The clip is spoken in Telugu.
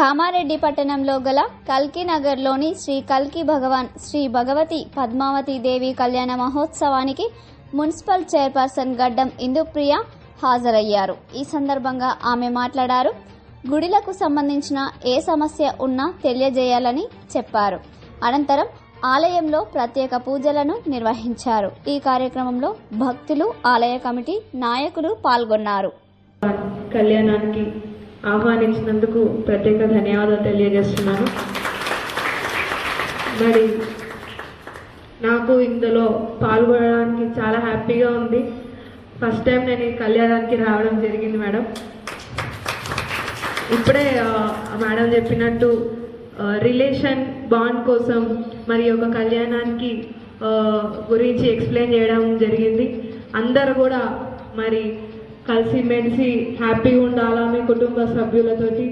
కామారెడ్డి పట్టణంలో గల కల్కి నగర్లోని శ్రీ కల్కి భగవాన్ శ్రీ భగవతి పద్మావతి దేవి కళ్యాణ మహోత్సవానికి మున్సిపల్ చైర్పర్సన్ గడ్డం ఇందుప్రియ హాజరయ్యారు. ఈ సందర్భంగా ఆమె మాట్లాడారు. గుడిలకు సంబంధించిన ఏ సమస్య ఉన్నా తెలియజేయాలని చెప్పారు. అనంతరం ఆలయంలో ప్రత్యేక పూజలను నిర్వహించారు. ఈ కార్యక్రమంలో భక్తులు ఆలయ కమిటీ నాయకులు పాల్గొన్నారు. కళ్యాణానికి ఆహ్వానించినందుకు ప్రత్యేక ధన్యవాదాలు తెలియజేస్తున్నాను. మరి నాకు ఇందులో పాల్గొనడానికి చాలా హ్యాపీగా ఉంది. ఫస్ట్ టైం నేను ఈ కళ్యాణానికి రావడం జరిగింది మేడం. ఇప్పుడే మేడం చెప్పినట్టు రిలేషన్ బాండ్ కోసం మరి ఒక కళ్యాణానికి గురించి ఎక్స్ప్లెయిన్ చేయడం జరిగింది. అందరు కూడా మరి కలిసిమెలిసి హ్యాపీగా ఉండాలా మీ కుటుంబ సభ్యులతోటి?